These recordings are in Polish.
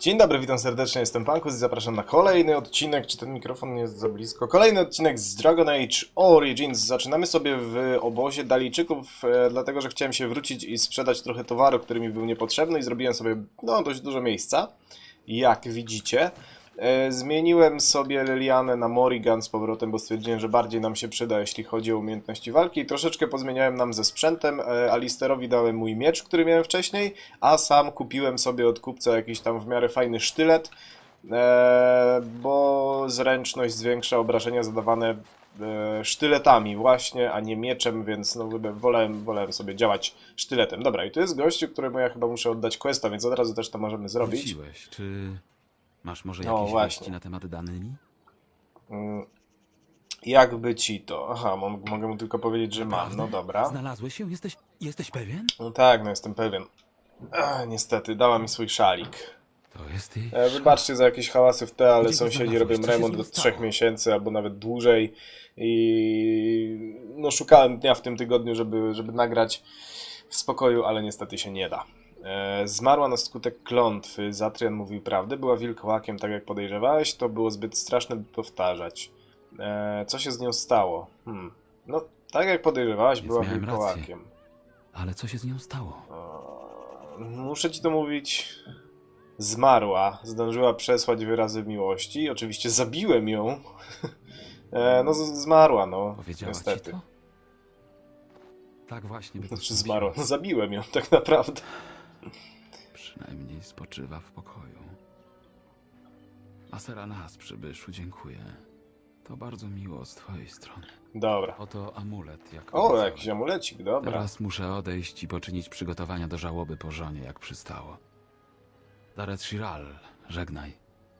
Dzień dobry, witam serdecznie, jestem Pankus i zapraszam na kolejny odcinek, czy ten mikrofon nie jest za blisko? Kolejny odcinek z Dragon Age Origins. Zaczynamy sobie w obozie Dalijczyków, e, dlatego że chciałem się wrócić i sprzedać trochę towaru, który mi był niepotrzebny i zrobiłem sobie no, dość dużo miejsca, jak widzicie. E, Zmieniłem sobie Lilianę na Morrigan z powrotem, bo stwierdziłem, że bardziej nam się przyda, jeśli chodzi o umiejętności walki. Troszeczkę pozmieniałem nam ze sprzętem. E, Alisterowi dałem mój miecz, który miałem wcześniej, a sam kupiłem sobie od kupca jakiś tam w miarę fajny sztylet, e, bo zręczność zwiększa obrażenia zadawane sztyletami właśnie, a nie mieczem, więc no, wolałem, wolałem sobie działać sztyletem. Dobra, i tu jest gościu, któremu ja chyba muszę oddać questa, więc od razu też to możemy zrobić. Wróciłeś. Czy masz może No, jakieś właśnie. wieści na temat Danyli? Mm, Jakby ci to. Aha, mo- mogę mu tylko powiedzieć, że mam. No Naprawdę? dobra. Znalazłeś się? Jesteś, jesteś pewien? No tak, no jestem pewien. Ach, niestety, dała mi swój szalik. To jest jej. E, wybaczcie za jakieś hałasy w te, ale Gdzie go sąsiedzi znalazłeś? robią Co się z remont stało? trzech miesięcy albo nawet dłużej. I no szukałem dnia w tym tygodniu, żeby, żeby nagrać w spokoju, ale niestety się nie da. E, zmarła na skutek klątwy. Zatrian mówił prawdę, była wilkołakiem, tak jak podejrzewałeś. To było zbyt straszne, by powtarzać. E, co się z nią stało? Hmm. No, tak jak podejrzewałeś, Więc była miałem wilkołakiem. Ale co się z nią stało? Eee, Muszę ci to mówić. Zmarła. Zdążyła przesłać wyrazy miłości. Oczywiście zabiłem ją. Eee, no, z- zmarła, no. Powiedziała niestety. ci to? Tak właśnie by to Znaczy zmarła. No, zabiłem ją, tak naprawdę. Przynajmniej spoczywa w pokoju. Asera nas, przybyszu, dziękuję. To bardzo miło z twojej strony. Dobra. Oto amulet, jak O, obiecałem. jakiś amulecik, dobra. Teraz muszę odejść i poczynić przygotowania do żałoby po żonie, jak przystało. Daret Shiral, żegnaj.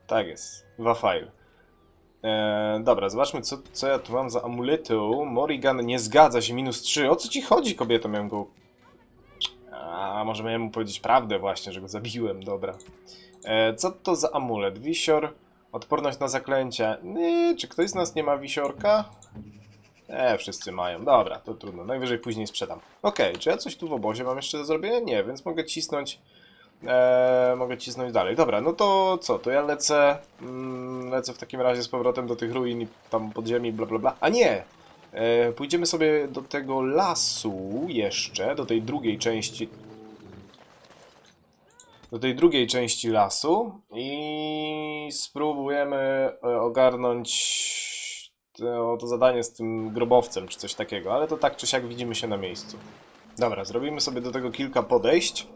Tak jest. Wafail. Eee, dobra, zobaczmy, co, co ja tu mam za amuletu. Morrigan nie zgadza się, minus 3. O co ci chodzi, kobieto? Miałem go... A, może miałem mu powiedzieć prawdę właśnie, że go zabiłem, dobra. Eee, co to za amulet? Wisior, odporność na zaklęcia. Nie, czy ktoś z nas nie ma wisiorka? E, wszyscy mają. Dobra, to trudno. Najwyżej później sprzedam. Okej, czy ja coś tu w obozie mam jeszcze do zrobienia? Nie, więc mogę cisnąć Eee, mogę cisnąć dalej. Dobra, no to co? To ja lecę. Mm, lecę w takim razie z powrotem do tych ruin i tam podziemi, bla bla bla. A nie! Eee, pójdziemy sobie do tego lasu jeszcze, do tej drugiej części. Do tej drugiej części lasu i spróbujemy e, ogarnąć to, to zadanie z tym grobowcem, czy coś takiego, ale to tak czy siak widzimy się na miejscu. Dobra, zrobimy sobie do tego kilka podejść.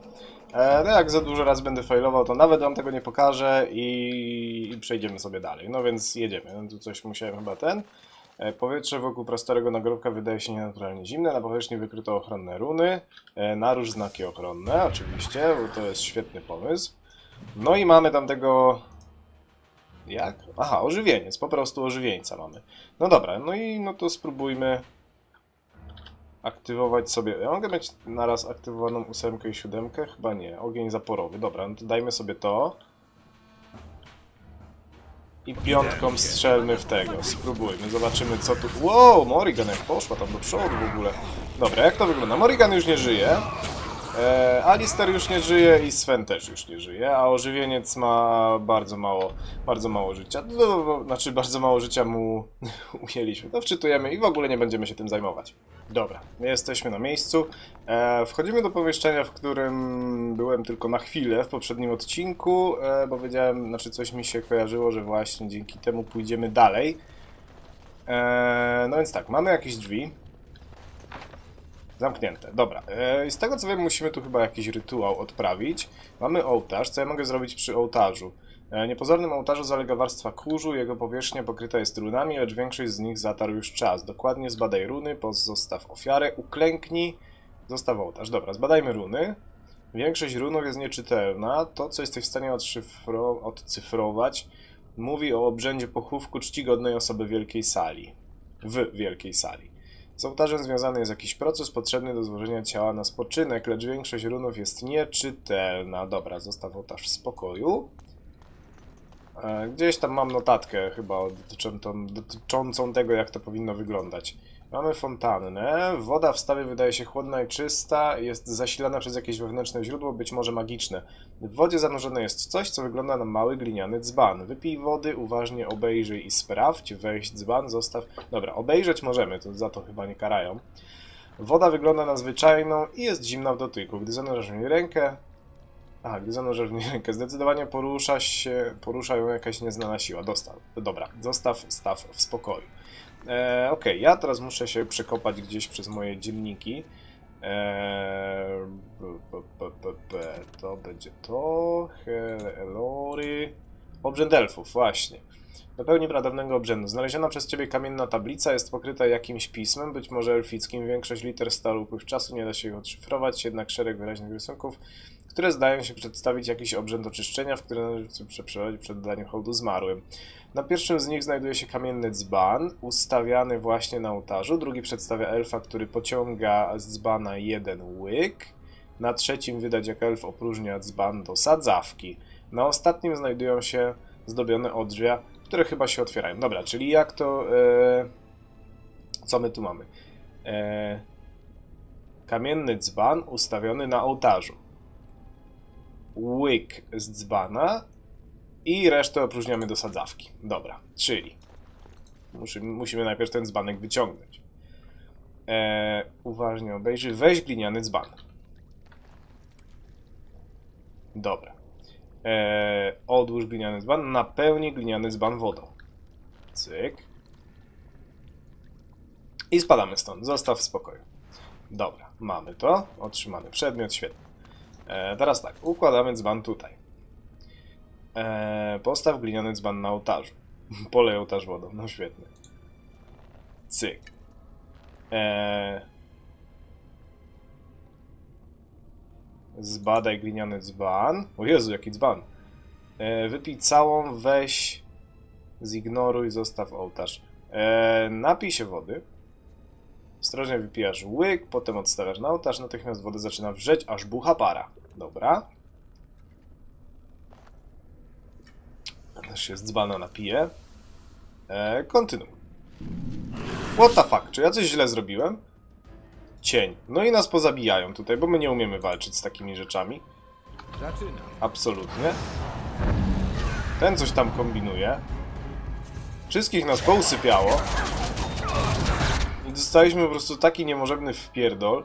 E, no jak za dużo raz będę failował, to nawet wam tego nie pokażę i, i przejdziemy sobie dalej. No więc jedziemy. No, tu coś musiałem chyba ten. E, powietrze wokół prostorego nagrobka wydaje się nienaturalnie zimne. Na powierzchni wykryto ochronne runy. E, narusz znaki ochronne, oczywiście, bo to jest świetny pomysł. No i mamy tam tego... Jak? Aha, ożywieniec, po prostu ożywieńca mamy. No dobra, no i no to spróbujmy aktywować sobie. Ja mogę mieć naraz aktywowaną ósemkę i siódemkę? Chyba nie. Ogień zaporowy. Dobra, no to dajmy sobie to. I piątką strzelmy w tego. Spróbujmy, zobaczymy co tu... Wow, Morrigan jak poszła tam do przodu w ogóle. Dobra, jak to wygląda? Morrigan już nie żyje. E, Alister już nie żyje i Sven też już nie żyje, a ożywieniec ma bardzo mało, bardzo mało życia. No, znaczy bardzo mało życia mu ujęliśmy. To wczytujemy i w ogóle nie będziemy się tym zajmować. Dobra, jesteśmy na miejscu. E, wchodzimy do pomieszczenia, w którym byłem tylko na chwilę w poprzednim odcinku, e, bo wiedziałem, znaczy coś mi się kojarzyło, że właśnie dzięki temu pójdziemy dalej. E, no więc tak, mamy jakieś drzwi. Zamknięte, dobra. E, z tego co wiem, musimy tu chyba jakiś rytuał odprawić. Mamy ołtarz, co ja mogę zrobić przy ołtarzu? E, niepozornym ołtarzu zalega warstwa kurzu, jego powierzchnia pokryta jest runami, lecz większość z nich zatarł już czas. Dokładnie zbadaj runy, pozostaw ofiarę, uklęknij, zostaw ołtarz. Dobra, zbadajmy runy. Większość runów jest nieczytelna. To, co jesteś w stanie odcyfrować, mówi o obrzędzie pochówku czcigodnej osoby wielkiej sali. W wielkiej sali. Z ołtarzem związany jest jakiś proces potrzebny do złożenia ciała na spoczynek, lecz większość runów jest nieczytelna. Dobra, zostaw ołtarz w spokoju. E, Gdzieś tam mam notatkę chyba dotyczącą, dotyczącą tego, jak to powinno wyglądać. Mamy fontannę. Woda w stawie wydaje się chłodna i czysta. Jest zasilana przez jakieś wewnętrzne źródło, być może magiczne. W wodzie zanurzone jest coś, co wygląda na mały gliniany dzban. Wypij wody, uważnie obejrzyj i sprawdź. Weź dzban, zostaw. Dobra, obejrzeć możemy, to za to chyba nie karają. Woda wygląda na zwyczajną i jest zimna w dotyku. Gdy zanurzasz w niej rękę. Aha, gdy zanurzasz w niej rękę, zdecydowanie porusza się, porusza ją jakaś nieznana siła. Dostaw. Dobra, zostaw staw w spokoju. E, Okej, ja teraz muszę się przekopać gdzieś przez moje dzienniki. E, p, p, p, p, to będzie to. Elory. Obrzęd elfów, właśnie. Do pełni pradawnego obrzędu. Znaleziona przez ciebie kamienna tablica jest pokryta jakimś pismem, być może elfickim. Większość liter staru upływ czasu nie da się ich odszyfrować, jednak szereg wyraźnych rysunków, które zdają się przedstawić jakiś obrzęd oczyszczenia, w który należy przeprowadzić przed daniem hołdu zmarłym. Na pierwszym z nich znajduje się kamienny dzban, ustawiany właśnie na ołtarzu. Drugi przedstawia elfa, który pociąga z dzbana jeden łyk. Na trzecim widać, jak elf opróżnia dzban do sadzawki. Na ostatnim znajdują się zdobione odrzwia, które chyba się otwierają. Dobra, czyli jak to... E... Co my tu mamy? E... Kamienny dzban ustawiony na ołtarzu. Łyk z dzbana i resztę opróżniamy do sadzawki. Dobra, czyli musimy, musimy najpierw ten dzbanek wyciągnąć. E, uważnie obejrzyj. Weź gliniany dzban. Dobra. E, odłóż gliniany dzban. Napełnij gliniany dzban wodą. Cyk. I spadamy stąd. Zostaw w spokoju. Dobra, mamy to. Otrzymany przedmiot, świetnie. E, teraz tak, układamy dzban tutaj. Eee, postaw gliniany dzban na ołtarzu. Polej ołtarz wodą, no świetnie. Cyk. Eee, zbadaj gliniany dzban. O Jezu, jaki dzban. Eee, wypij całą, weź, zignoruj, zostaw ołtarz. Eee, napij się wody. Ostrożnie wypijasz łyk, potem odstawiasz na ołtarz, natychmiast woda zaczyna wrzeć, aż bucha para. Dobra. Też się z dzbana napiję. E, kontynuuj. What the fuck? Czy ja coś źle zrobiłem? Cień. No i nas pozabijają tutaj, bo my nie umiemy walczyć z takimi rzeczami. Absolutnie. Ten coś tam kombinuje. Wszystkich nas pousypiało. Dostaliśmy po prostu taki niemożebny wpierdol.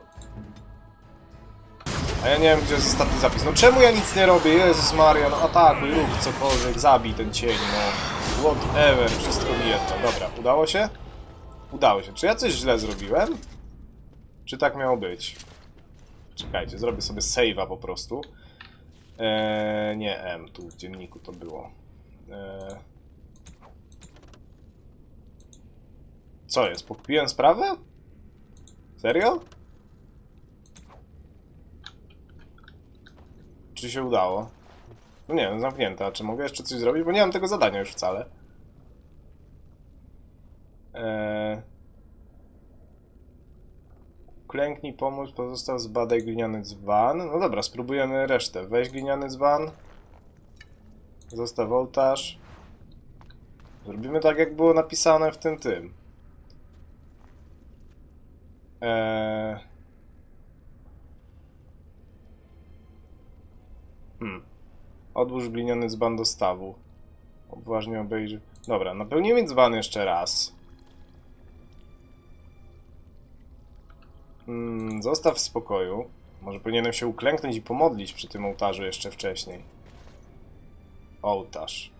A ja nie wiem, gdzie jest ostatni zapis. No czemu ja nic nie robię? Jezus Maria, no atakuj, rób cokolwiek, zabij ten cień, no. Whatever, wszystko mi jedno. Dobra, udało się? Udało się. Czy ja coś źle zrobiłem? Czy tak miało być? Czekajcie, zrobię sobie save'a po prostu. Eee, nie M, tu w dzienniku to było. Eee... Co jest? Pokupiłem sprawę? Serio? Czy się udało? No nie wiem, zamknięta. Czy mogę jeszcze coś zrobić? Bo nie mam tego zadania już wcale. Eee... Klęknij, pomóc, pozostał zbadaj gliniany dzban. No dobra, spróbujemy resztę. Weź gliniany dzban. Zostaw ołtarz. Zrobimy tak, jak było napisane w tym tym. Eee... Hmm. Odłóż gliniany dzban do stawu. Uważnie obejrzyj. Dobra, napełnimy dzban jeszcze raz. Mm, zostaw w spokoju. Może powinienem się uklęknąć i pomodlić przy tym ołtarzu jeszcze wcześniej. Ołtarz.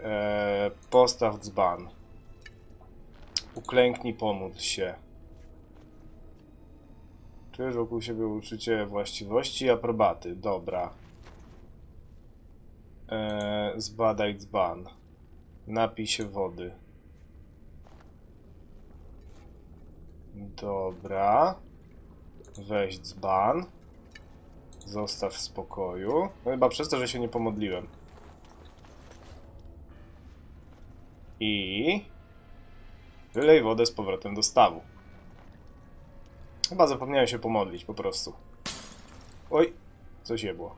Eee, postaw dzban. Uklęknij, pomódl się. Czujesz wokół siebie uczucie właściwości i aprobaty. Dobra. Eee, zbadaj dzban. Napij się wody. Dobra. Weź dzban. Zostaw w spokoju. No chyba przez to, że się nie pomodliłem. I... Wylej wodę z powrotem do stawu. Chyba zapomniałem się pomodlić po prostu. Oj, coś je było.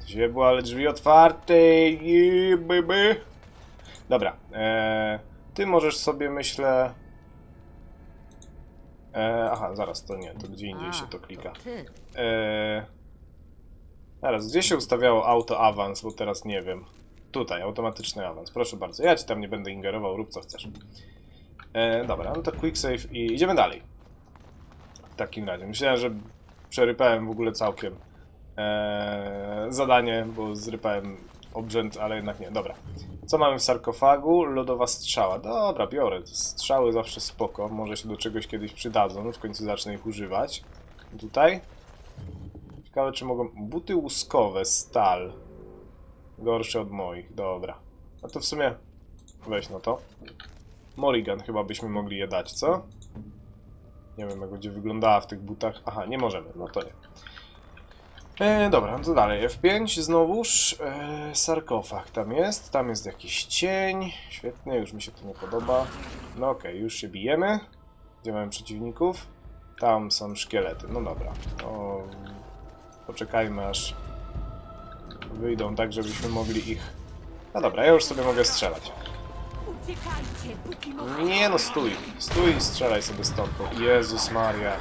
Coś je było, ale drzwi otwarte. Yeah, baby. Dobra. Eee, Ty możesz sobie, myślę... E, aha, zaraz, to nie, to gdzie indziej się to klika. Ty. E, zaraz, gdzie się ustawiało auto awans, bo teraz nie wiem. Tutaj, automatyczny awans, proszę bardzo. Ja ci tam nie będę ingerował, rób co chcesz. E, dobra, no to quick save i idziemy dalej. W takim razie. Myślałem, że przerypałem w ogóle całkiem e, zadanie, bo zrypałem obrzęd, ale jednak nie. Dobra. Co mamy w sarkofagu? Lodowa strzała. Dobra, biorę. Strzały zawsze spoko. Może się do czegoś kiedyś przydadzą. W końcu zacznę ich używać. Tutaj. Ciekawe, czy mogą... Buty łuskowe, stal. Gorsze od moich. Dobra. No to w sumie... Weź no to. Morrigan chyba byśmy mogli je dać, co? Nie wiem, jak będzie wyglądała w tych butach. Aha, nie możemy. No to nie. E, dobra, no to dalej. F5 znowuż. E, sarkofag tam jest. Tam jest jakiś cień. Świetnie, już mi się to nie podoba. No okej, już się bijemy. Gdzie mamy przeciwników? Tam są szkielety. No dobra. O, poczekajmy aż wyjdą tak, żebyśmy mogli ich... No dobra, ja już sobie mogę strzelać. Nie no, stój. Stój i strzelaj sobie stąd. bo- Jezus Maria.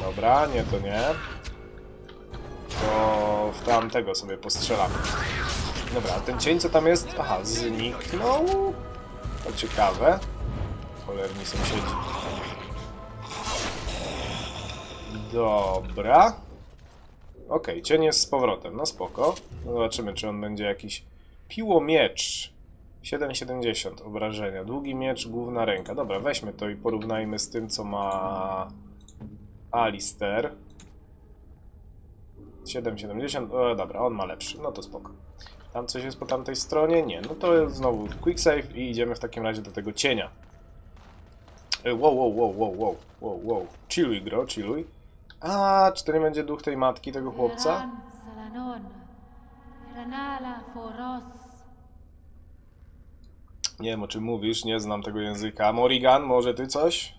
Dobra, nie, to nie. To w tamtego sobie postrzelamy. Dobra, a ten cień co tam jest? Aha, zniknął. To ciekawe. Cholerni sąsiedzi. Dobra. Okej, cień jest z powrotem, no spoko. Zobaczymy, czy on będzie jakiś... Piłomiecz. 7,70 obrażenia. Długi miecz, główna ręka. Dobra, weźmy to i porównajmy z tym, co ma Alister. 7,70. O, dobra, on ma lepszy. No to spoko. Tam coś jest po tamtej stronie? Nie. No to znowu quick save i idziemy w takim razie do tego cienia. E, Wow, wow, wow, wow, wow, wow, wow. Chilluj, gro, chilluj. A, czy to nie będzie duch tej matki, tego chłopca? Iranala Foros. Nie wiem o czym mówisz, nie znam tego języka. Morrigan, może ty coś?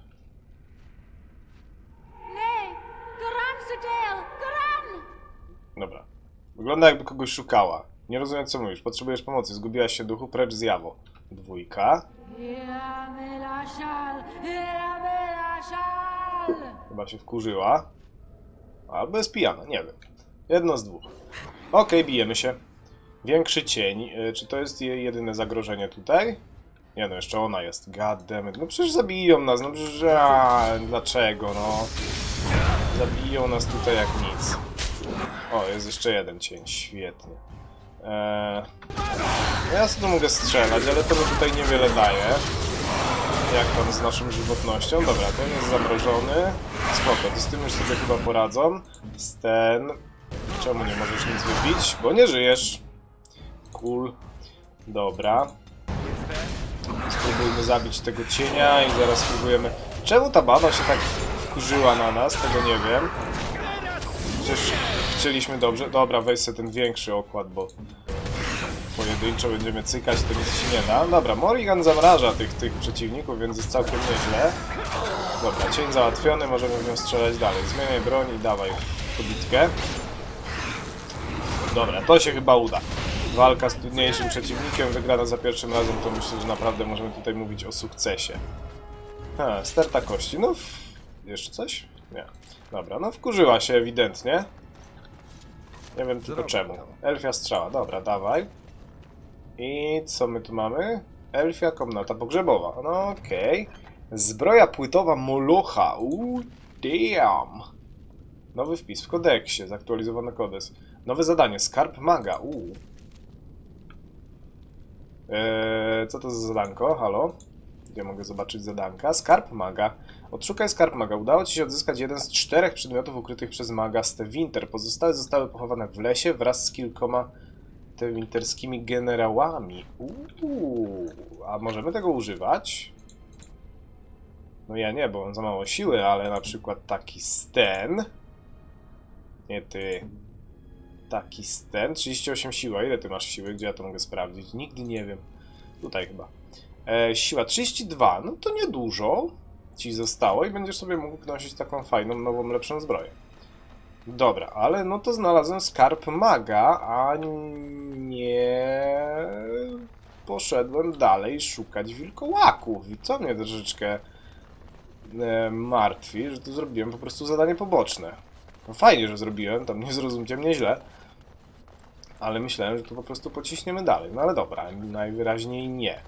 Dobra. Wygląda jakby kogoś szukała. Nie rozumiem co mówisz. Potrzebujesz pomocy. Zgubiłaś się duchu, precz zjawo. Dwójka. Chyba się wkurzyła. Albo jest pijana, nie wiem. Jedno z dwóch. Okej, bijemy się. Większy cień. Y, Czy to jest jej jedyne zagrożenie tutaj? Nie no, jeszcze ona jest. God damn it. No przecież zabiją nas. No przecież... A, dlaczego, no? Zabiją nas tutaj jak nic. O, jest jeszcze jeden cień. Świetnie. Eee... Ja sobie mogę strzelać, ale to mi tutaj niewiele daje. Jak tam z naszą żywotnością? Dobra, ten jest zamrożony. Spoko, to z tym już sobie chyba poradzą. Z ten... Czemu nie możesz nic wybić? Bo nie żyjesz. Cool. Dobra. Spróbujmy zabić tego cienia i zaraz spróbujemy... Czemu ta baba się tak wkurzyła na nas? Tego nie wiem. Przecież chcieliśmy dobrze... Dobra, weź sobie ten większy okład, bo pojedynczo będziemy cykać, to nic się nie da. Dobra, Morrigan zamraża tych, tych przeciwników, więc jest całkiem nieźle. Dobra, cień załatwiony, możemy w nią strzelać dalej. Zmieniaj broń i dawaj w bitkę. Dobra, to się chyba uda. Walka z trudniejszym przeciwnikiem, wygrana za pierwszym razem, to myślę, że naprawdę możemy tutaj mówić o sukcesie. Ha, sterta kości. No, w... jeszcze coś? Nie. Dobra, no wkurzyła się ewidentnie. Nie wiem tylko czemu. Elfia strzała, dobra, dawaj. I co my tu mamy? Elfia komnata pogrzebowa. No okej. Zbroja płytowa Molocha. Uuu, damn. Nowy wpis w kodeksie, zaktualizowany kodeks. Nowe zadanie, skarb maga. Uuu. Eee, co to za zadanko? Halo? Gdzie mogę zobaczyć zadanka? Skarb maga. Odszukaj skarb maga. Udało ci się odzyskać jeden z czterech przedmiotów ukrytych przez maga Stewinter. Pozostałe zostały pochowane w lesie wraz z kilkoma te winterskimi generałami. Uuu, a możemy tego używać? No ja nie, bo mam za mało siły, ale na przykład taki Sten. Nie ty. Taki Sten. 38 siła. Ile ty masz siły? Gdzie ja to mogę sprawdzić? Nigdy nie wiem. Tutaj chyba. E, siła 32. No to niedużo ci zostało i będziesz sobie mógł nosić taką fajną, nową, lepszą zbroję. Dobra, ale no to znalazłem skarb maga, a nie poszedłem dalej szukać wilkołaków. I co mnie troszeczkę e, martwi, że tu zrobiłem po prostu zadanie poboczne. No fajnie, że zrobiłem, tam nie zrozumcie mnie źle. Ale myślałem, że tu po prostu pociśniemy dalej. No ale dobra, najwyraźniej nie.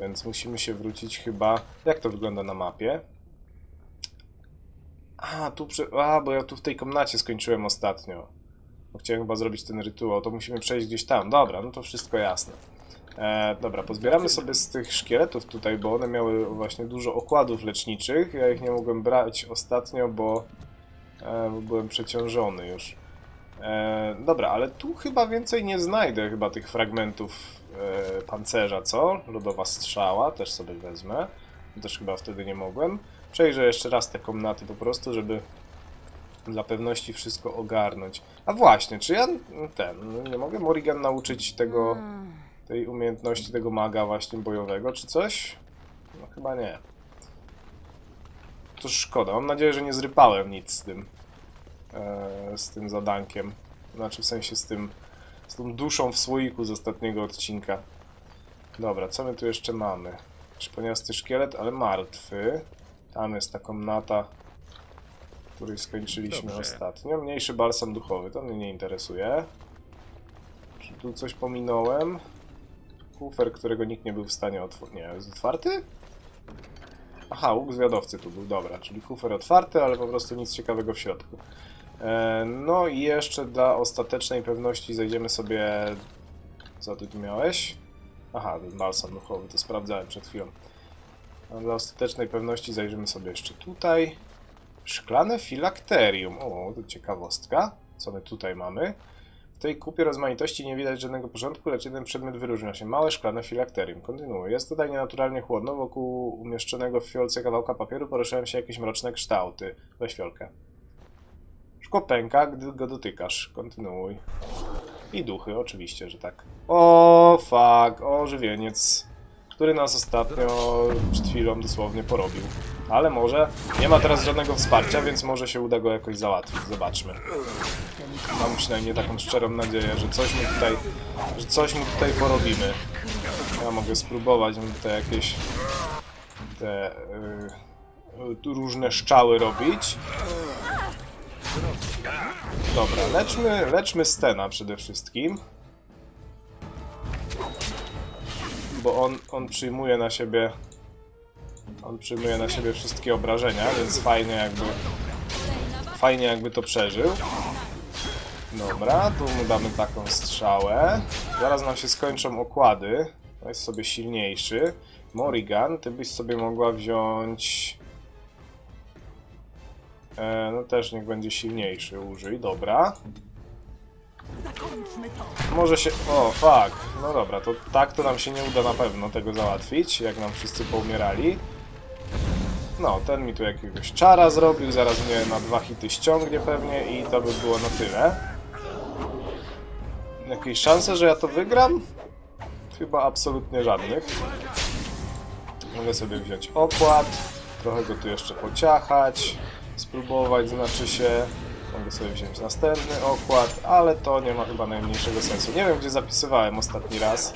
Więc musimy się wrócić chyba... Jak to wygląda na mapie? A, tu przy... A, bo ja tu w tej komnacie skończyłem ostatnio. Bo chciałem chyba zrobić ten rytuał, to musimy przejść gdzieś tam. Dobra, no to wszystko jasne. E, dobra, pozbieramy sobie z tych szkieletów tutaj, bo one miały właśnie dużo okładów leczniczych. Ja ich nie mogłem brać ostatnio, bo, e, bo byłem przeciążony już. E, dobra, ale tu chyba więcej nie znajdę chyba tych fragmentów e, pancerza, co? Lodowa strzała, też sobie wezmę. Też chyba wtedy nie mogłem. Przejrzę jeszcze raz te komnaty po prostu, żeby dla pewności wszystko ogarnąć. A właśnie, czy ja ten, nie mogę Morrigan nauczyć tego, tej umiejętności tego maga właśnie bojowego, czy coś? No chyba nie. To szkoda, mam nadzieję, że nie zrypałem nic z tym, z tym zadankiem. Znaczy w sensie z tym, z tą duszą w słoiku z ostatniego odcinka. Dobra, co my tu jeszcze mamy? Szponiasty szkielet, ale martwy. Tam jest ta komnata, której skończyliśmy Dobrze. ostatnio. Mniejszy balsam duchowy, to mnie nie interesuje. Czy tu coś pominąłem? Kufer, którego nikt nie był w stanie otworzyć. Nie, jest otwarty? Aha, łuk zwiadowcy tu był, dobra, czyli kufer otwarty, ale po prostu nic ciekawego w środku. E, no i jeszcze dla ostatecznej pewności zejdziemy sobie... Co ty tu miałeś? Aha, ten balsam duchowy, to sprawdzałem przed chwilą. A dla ostatecznej pewności zajrzymy sobie jeszcze tutaj. Szklane filakterium. O, to ciekawostka. Co my tutaj mamy? W tej kupie rozmaitości nie widać żadnego porządku, lecz jeden przedmiot wyróżnia się. Małe szklane filakterium. Kontynuuję. Jest tutaj nienaturalnie chłodno. Wokół umieszczonego w fiolce kawałka papieru poruszają się jakieś mroczne kształty. Weź fiolkę. Szkło pęka, gdy go dotykasz. Kontynuuj. I duchy, oczywiście, że tak. O, fuck, o, żywieniec, który nas ostatnio, przed chwilą dosłownie porobił. Ale może, nie ma teraz żadnego wsparcia, więc może się uda go jakoś załatwić. Zobaczmy. Mam przynajmniej taką szczerą nadzieję, że coś mu tutaj, że coś mu tutaj porobimy. Ja mogę spróbować mu tutaj jakieś te y, tu różne szczały robić. Dobra, leczmy, leczmy Stena przede wszystkim. Bo on, on przyjmuje na siebie. On przyjmuje na siebie wszystkie obrażenia, więc fajnie jakby. Fajnie jakby to przeżył. Dobra, tu mu damy taką strzałę. Zaraz nam się skończą okłady. To jest sobie silniejszy. Morrigan, ty byś sobie mogła wziąć. E, no też niech będzie silniejszy, użyj, dobra. Może się... O, fuck. No dobra, to tak to nam się nie uda na pewno tego załatwić, jak nam wszyscy poumierali. No, ten mi tu jakiegoś czara zrobił, zaraz mnie na dwa hity ściągnie pewnie i to by było na tyle. Jakieś szanse, że ja to wygram? Chyba absolutnie żadnych. Mogę sobie wziąć okład, trochę go tu jeszcze pociachać, spróbować, znaczy się. Mogę sobie wziąć następny okład, ale to nie ma chyba najmniejszego sensu. Nie wiem, gdzie zapisywałem ostatni raz.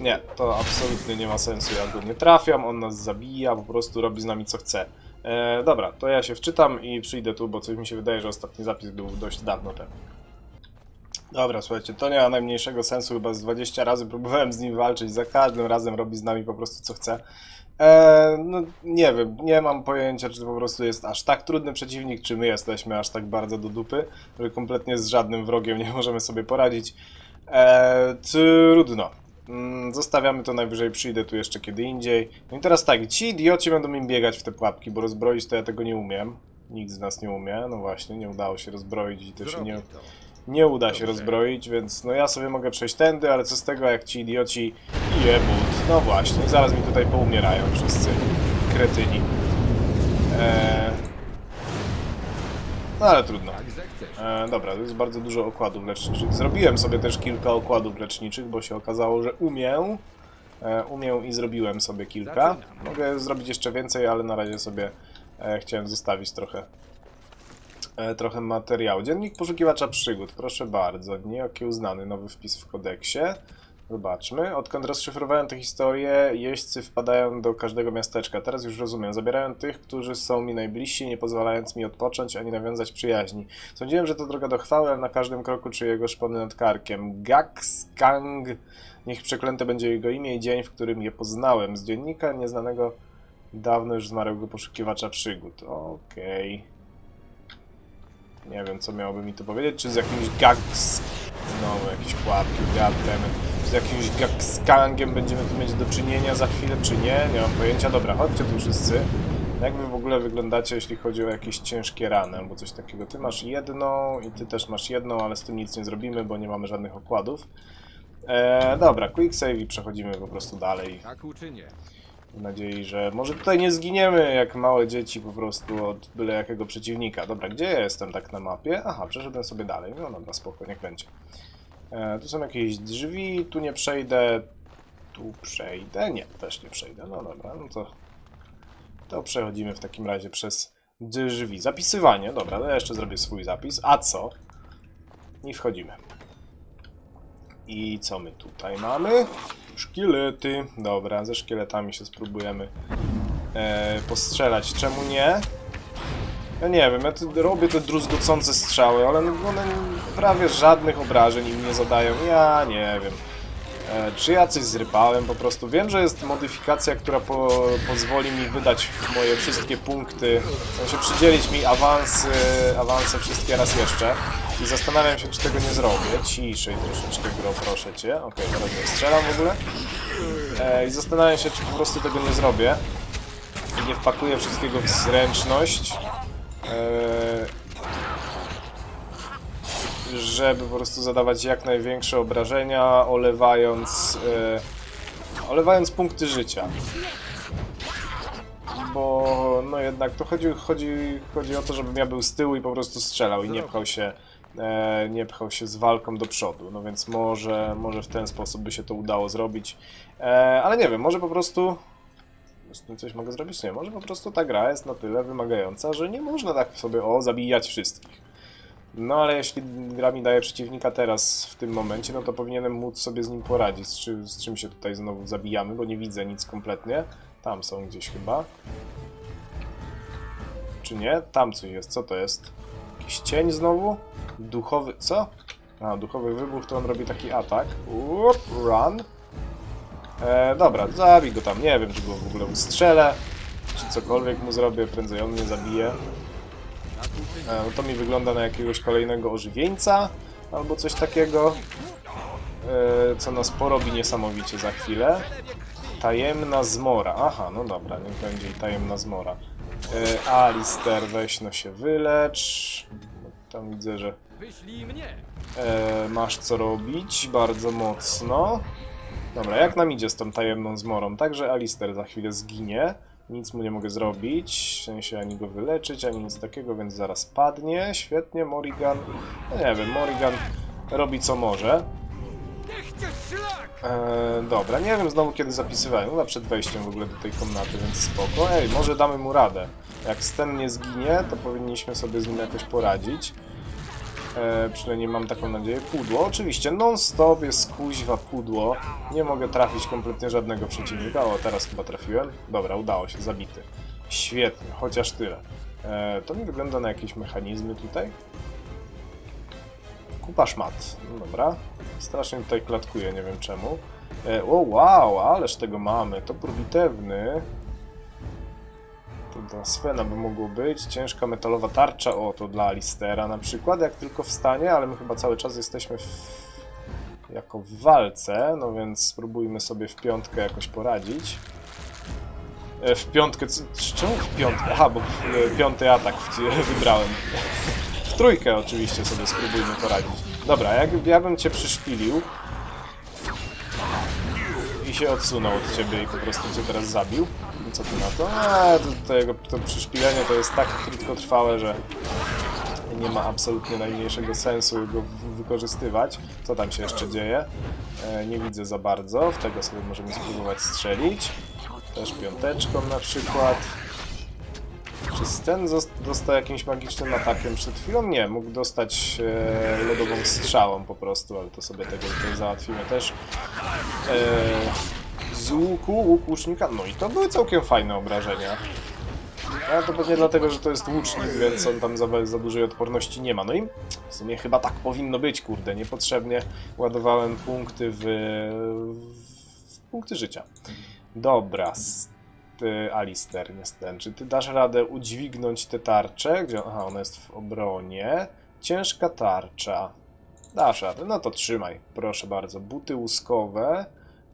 Nie, to absolutnie nie ma sensu. Ja go nie trafiam, on nas zabija, po prostu robi z nami co chce. E, dobra, to ja się wczytam i przyjdę tu, bo coś mi się wydaje, że ostatni zapis był dość dawno temu. Dobra, słuchajcie, to nie ma najmniejszego sensu, chyba z 20 razy próbowałem z nim walczyć, za każdym razem robi z nami po prostu co chce. Eee, no nie wiem, nie mam pojęcia, czy to po prostu jest aż tak trudny przeciwnik, czy my jesteśmy aż tak bardzo do dupy, że kompletnie z żadnym wrogiem nie możemy sobie poradzić. Eee, trudno. Mm, Zostawiamy to najwyżej, przyjdę tu jeszcze kiedy indziej. No i teraz tak, ci idioci będą im biegać w te pułapki, bo rozbroić to ja tego nie umiem. Nikt z nas nie umie, no właśnie, nie udało się rozbroić i to się nie, Zrobię to. Nie uda się Dobrze. rozbroić, więc no ja sobie mogę przejść tędy, ale co z tego jak ci idioci jebut. No właśnie, zaraz mi tutaj poumierają wszyscy kretyni. Eee... No ale trudno. Tak zechcesz. E, dobra, to jest bardzo dużo okładów leczniczych. Zrobiłem sobie też kilka okładów leczniczych, bo się okazało, że umiem. E, umiem i zrobiłem sobie kilka. Mogę zrobić jeszcze więcej, ale na razie sobie e, chciałem zostawić trochę e, trochę materiału. Dziennik poszukiwacza przygód, proszę bardzo. Nieokiełznany nowy wpis w kodeksie. Zobaczmy. Odkąd rozszyfrowałem tę historię, jeźdźcy wpadają do każdego miasteczka. Teraz już rozumiem. Zabierają tych, którzy są mi najbliżsi, nie pozwalając mi odpocząć ani nawiązać przyjaźni. Sądziłem, że to droga do chwały, ale na każdym kroku czuję jego szpony nad karkiem. Gaxkang. Niech przeklęte będzie jego imię i dzień, w którym je poznałem. Z dziennika nieznanego dawno już zmarłego poszukiwacza przygód. Okej. Nie wiem, co miałoby mi to powiedzieć. Czy z jakimś gags... No, jakieś pułapki. Czy z jakimś gagskangiem będziemy tu mieć do czynienia za chwilę, czy nie? Nie mam pojęcia. Dobra, chodźcie tu wszyscy. Jak wy w ogóle wyglądacie, jeśli chodzi o jakieś ciężkie rany albo coś takiego? Ty masz jedną i ty też masz jedną, ale z tym nic nie zrobimy, bo nie mamy żadnych okładów. Eee, dobra, quick save i przechodzimy po prostu dalej. Tak uczynię. W nadziei, że może tutaj nie zginiemy jak małe dzieci po prostu od byle jakiego przeciwnika. Dobra, gdzie ja jestem tak na mapie? Aha, przeszedłem sobie dalej. No dobra, spoko, niech będzie. E, tu są jakieś drzwi, tu nie przejdę. Tu przejdę? Nie, też nie przejdę. No dobra, no to... To przechodzimy w takim razie przez drzwi. Zapisywanie, dobra, ja jeszcze zrobię swój zapis. A co? I wchodzimy. I co my tutaj mamy? Szkielety. Dobra, ze szkieletami się spróbujemy e, postrzelać. Czemu nie? Ja nie wiem, ja robię te druzgocące strzały, ale one prawie żadnych obrażeń im nie zadają. Ja nie wiem. E, czy ja coś zrypałem po prostu? Wiem, że jest modyfikacja, która po, pozwoli mi wydać moje wszystkie punkty, w sensie przydzielić mi awansy, awanse wszystkie raz jeszcze. I zastanawiam się, czy tego nie zrobię. Ciszej troszeczkę gro, proszę cię. Okej, teraz nie strzelam w ogóle. E, I zastanawiam się, czy po prostu tego nie zrobię. I nie wpakuję wszystkiego w zręczność. E, żeby po prostu zadawać jak największe obrażenia, olewając, e, olewając punkty życia. Bo no jednak to chodzi, chodzi, chodzi o to, żebym ja był z tyłu i po prostu strzelał i nie pchał się, e, nie pchał się z walką do przodu. No więc może, może w ten sposób by się to udało zrobić. E, ale nie wiem, może po prostu z tym coś mogę zrobić? Nie, może po prostu ta gra jest na tyle wymagająca, że nie można tak sobie o zabijać wszystkich. No ale jeśli gra mi daje przeciwnika teraz, w tym momencie, no to powinienem móc sobie z nim poradzić. Z, czy, z czym się tutaj znowu zabijamy, bo nie widzę nic kompletnie. Tam są gdzieś chyba. Czy nie? Tam coś jest. Co to jest? Jakiś cień znowu? Duchowy... co? A, duchowy wybuch to on robi taki atak. Uop, run. E, dobra, zabij go tam. Nie wiem, czy go w ogóle ustrzelę, czy cokolwiek mu zrobię. Prędzej on mnie zabije. E, to mi wygląda na jakiegoś kolejnego ożywieńca albo coś takiego, e, co nas porobi niesamowicie za chwilę. Tajemna zmora. Aha, no dobra, niech będzie i tajemna zmora. E, Alister, weź no się wylecz. Tam widzę, że e, masz co robić bardzo mocno. Dobra, jak nam idzie z tą tajemną zmorą? Także Alister za chwilę zginie. Nic mu nie mogę zrobić, w sensie ani go wyleczyć, ani nic takiego, więc zaraz padnie. Świetnie, Morrigan. No nie wiem, Morrigan robi co może. Eee, dobra, nie wiem znowu kiedy zapisywałem, chyba przed wejściem w ogóle do tej komnaty, więc spoko. Ej, może damy mu radę. Jak Sten nie zginie, to powinniśmy sobie z nim jakoś poradzić. E, przynajmniej mam taką nadzieję. Pudło, oczywiście, non-stop jest kuźwa pudło. Nie mogę trafić kompletnie żadnego przeciwnika. O, teraz chyba trafiłem. Dobra, udało się, zabity. Świetnie, chociaż tyle. E, to mi wygląda na jakieś mechanizmy tutaj. Kupa szmat. No dobra. Strasznie tutaj klatkuje, nie wiem czemu. E, o, wow, ależ tego mamy. Topór bitewny. To dla Svena by mogło być. Ciężka metalowa tarcza. O, to dla Alistera na przykład, jak tylko wstanie, ale my chyba cały czas jesteśmy w... jako w walce, no więc spróbujmy sobie w piątkę jakoś poradzić. E, w piątkę... Czemu w piątkę? Aha, bo e, piąty atak wybrałem. W trójkę oczywiście sobie spróbujmy poradzić. Dobra, jak ja bym cię przyszpilił i się odsunął od ciebie i po prostu cię teraz zabił. Co ty na to? A, to, to, jego, to przyszpilenie to jest tak krótkotrwałe, że nie ma absolutnie najmniejszego sensu go wykorzystywać. Co tam się jeszcze dzieje? E, nie widzę za bardzo. W tego sobie możemy spróbować strzelić. Też piąteczką na przykład. Czy Sten dostał jakimś magicznym atakiem przed chwilą? Nie, mógł dostać e, lodową strzałą po prostu, ale to sobie tego tutaj załatwimy też. E, z łuku, łuk łucznika, no i to były całkiem fajne obrażenia. A to pewnie dlatego, że to jest łucznik, więc on tam za, za dużej odporności nie ma. No i w sumie chyba tak powinno być, kurde. Niepotrzebnie ładowałem punkty w, w punkty życia. Dobra, ty, Alister, niestety. Czy ty dasz radę udźwignąć tę tarczę? Gdzie, aha, ona jest w obronie. Ciężka tarcza. Dasz radę, no to trzymaj, proszę bardzo. Buty łuskowe.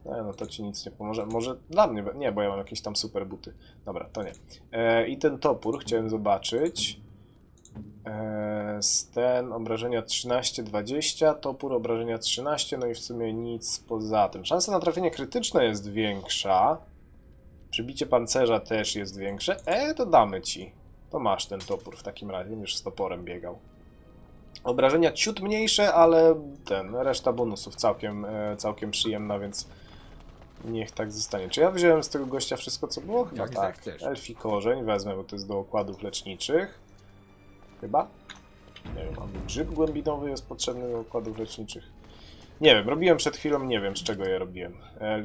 No, no to ci nic nie pomoże. Może dla mnie, nie, bo ja mam jakieś tam super buty. Dobra, to nie. E, I ten topór chciałem zobaczyć. E, Sten obrażenia 13-20, topór obrażenia 13, no i w sumie nic poza tym. Szansa na trafienie krytyczne jest większa. Przybicie pancerza też jest większe. E, to damy ci. To masz ten topór w takim razie, będziesz z toporem biegał. Obrażenia ciut mniejsze, ale ten, reszta bonusów całkiem, e, całkiem przyjemna, więc niech tak zostanie. Czy ja wziąłem z tego gościa wszystko, co było? Chyba Jak tak. zechcesz. Elfi korzeń wezmę, bo to jest do okładów leczniczych. Chyba? Nie wiem, albo grzyb głębinowy jest potrzebny do okładów leczniczych. Nie wiem, robiłem przed chwilą, nie wiem z czego je robiłem. E,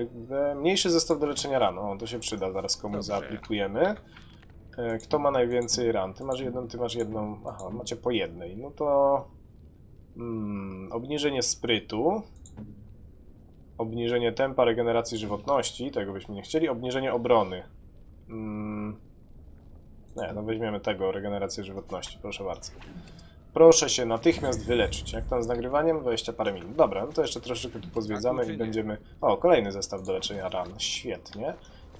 e, Mniejszy zestaw do leczenia ran, o to się przyda, zaraz komuś Dobrze. zaaplikujemy. E, Kto ma najwięcej ran? Ty masz jedną, ty masz jedną. Aha, macie po jednej. No to. Mm, obniżenie sprytu. Obniżenie tempa regeneracji żywotności, tego byśmy nie chcieli. Obniżenie obrony. Mm, nie, no weźmiemy tego, regenerację żywotności, proszę bardzo. Proszę się natychmiast wyleczyć. Jak tam z nagrywaniem? 20 parę minut. Dobra, no to jeszcze troszeczkę tu pozwiedzamy i będziemy... O, kolejny zestaw do leczenia ran. Świetnie.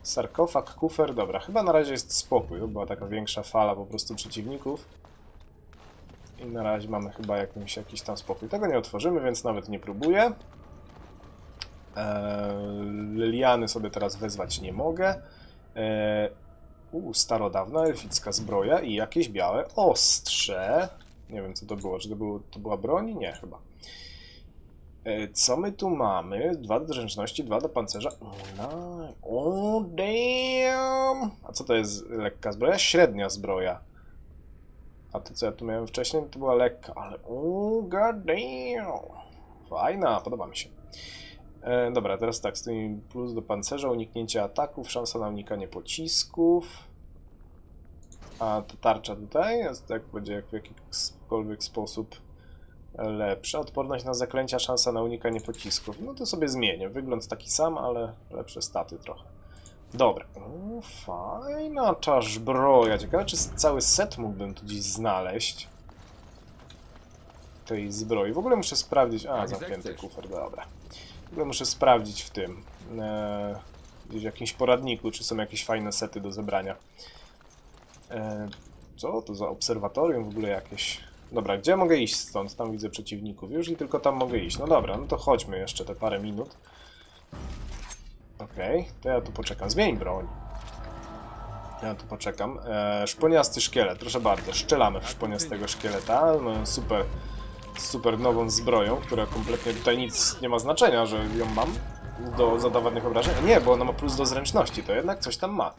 Sarkofag, kufer, dobra. Chyba na razie jest spokój. To była taka większa fala po prostu przeciwników. I na razie mamy chyba jakimś, jakiś tam spokój. Tego nie otworzymy, więc nawet nie próbuję. Eee, Liliany sobie teraz wezwać nie mogę. Eee, u, starodawna elficka zbroja i jakieś białe ostrze. Nie wiem co to było. Czy to, było, to była broń? Nie, chyba. E, Co my tu mamy? Dwa do zręczności, dwa do pancerza. No, o damn! A co to jest lekka zbroja? Średnia zbroja. A to co ja tu miałem wcześniej, to była lekka, ale o god damn! Fajna, podoba mi się. E, dobra, teraz tak, z tymi plus do pancerza, uniknięcie ataków, szansa na unikanie pocisków. A ta tarcza tutaj jest, tak będzie jak w jakikolwiek sposób lepsza. Odporność na zaklęcia, szansa na unikanie pocisków. No to sobie zmienię. Wygląd taki sam, ale lepsze staty trochę. Dobra. O, fajna ta zbroja. Ciekawe, czy cały set mógłbym tu gdzieś znaleźć. Tej zbroi. W ogóle muszę sprawdzić... A, Jak zamknięty kufer, dobra. Ogóle muszę sprawdzić w tym. E, w jakimś poradniku, czy są jakieś fajne sety do zebrania. E, co to za obserwatorium w ogóle jakieś? Dobra, gdzie mogę iść stąd? Tam widzę przeciwników już i tylko tam mogę iść. No dobra, no to chodźmy jeszcze te parę minut. Okej, to ja tu poczekam. Zmień broń. Ja tu poczekam. E, szponiasty szkielet, proszę bardzo. Szczelamy w szponiastego szkieleta. No, super, super nową zbroją, która kompletnie tutaj nic nie ma znaczenia, że ją mam do zadawanych obrażeń. Nie, bo ona ma plus do zręczności, to jednak coś tam ma.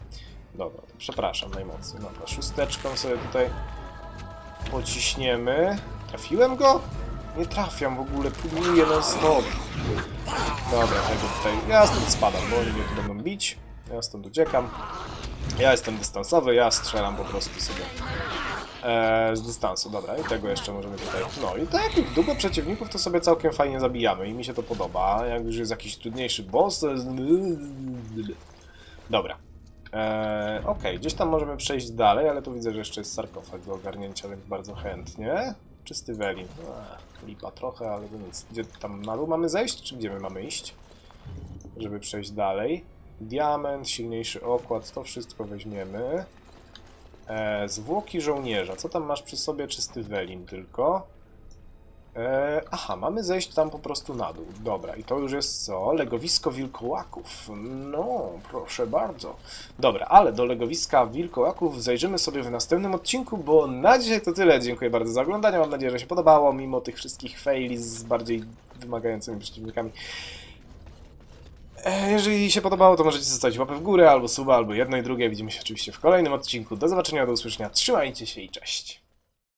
Dobra, przepraszam najmocniej. Dobra, szósteczką sobie tutaj pociśniemy. Trafiłem go? Nie trafiam w ogóle, próbuję non stop. Dobra, tego tutaj. Ja stąd spadam, bo oni mnie tu będą bić. Ja stąd uciekam. Ja jestem dystansowy, ja strzelam po prostu sobie. Eee, z dystansu, dobra, i tego jeszcze możemy tutaj. No i tak, jak długo przeciwników to sobie całkiem fajnie zabijamy i mi się to podoba. Jak już jest jakiś trudniejszy boss, to jest. Dobra. Eee, Okej, gdzieś tam możemy przejść dalej, ale tu widzę, że jeszcze jest sarkofag do ogarnięcia, więc bardzo chętnie. Czysty welin. Eee, lipa trochę, ale to nic. Gdzie tam na dół mamy zejść, czy gdzie my mamy iść? Żeby przejść dalej. Diament, silniejszy okład, to wszystko weźmiemy. E, zwłoki żołnierza. Co tam masz przy sobie? Czysty welin tylko. E, aha, mamy zejść tam po prostu na dół. Dobra, i to już jest co? Legowisko wilkołaków. No, proszę bardzo. Dobra, ale do legowiska wilkołaków zajrzymy sobie w następnym odcinku, bo na dzisiaj to tyle. Dziękuję bardzo za oglądanie. Mam nadzieję, że się podobało, mimo tych wszystkich faili z bardziej wymagającymi przeciwnikami. E, Jeżeli się podobało, to możecie zostawić łapę w górę, albo suba, albo jedno i drugie. Widzimy się oczywiście w kolejnym odcinku. Do zobaczenia, do usłyszenia. Trzymajcie się i cześć.